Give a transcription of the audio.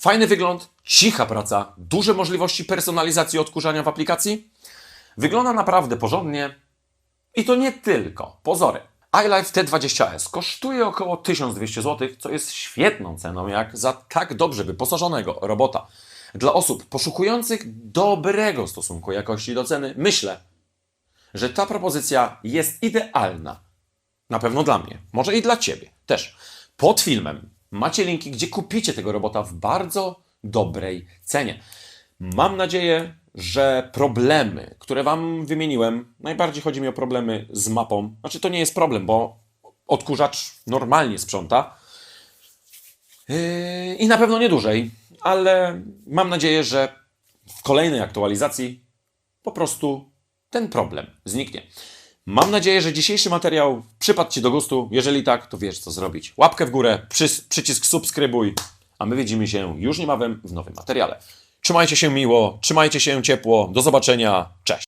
Fajny wygląd, cicha praca, duże możliwości personalizacji odkurzania w aplikacji. Wygląda naprawdę porządnie i to nie tylko pozory. iLife T20S kosztuje około 1200 zł, co jest świetną ceną jak za tak dobrze wyposażonego robota. Dla osób poszukujących dobrego stosunku jakości do ceny, myślę, że ta propozycja jest idealna. Na pewno dla mnie, może i dla Ciebie też. Pod filmem macie linki, gdzie kupicie tego robota w bardzo dobrej cenie. Mam nadzieję, że problemy, które Wam wymieniłem, najbardziej chodzi mi o problemy z mapą. Znaczy, to nie jest problem, bo odkurzacz normalnie sprząta. Yy, I na pewno nie dłużej, ale mam nadzieję, że w kolejnej aktualizacji po prostu ten problem zniknie. Mam nadzieję, że dzisiejszy materiał przypadł Ci do gustu. Jeżeli tak, to wiesz co zrobić. Łapkę w górę, przycisk subskrybuj, a my widzimy się już niebawem w nowym materiale. Trzymajcie się miło, trzymajcie się ciepło. Do zobaczenia. Cześć.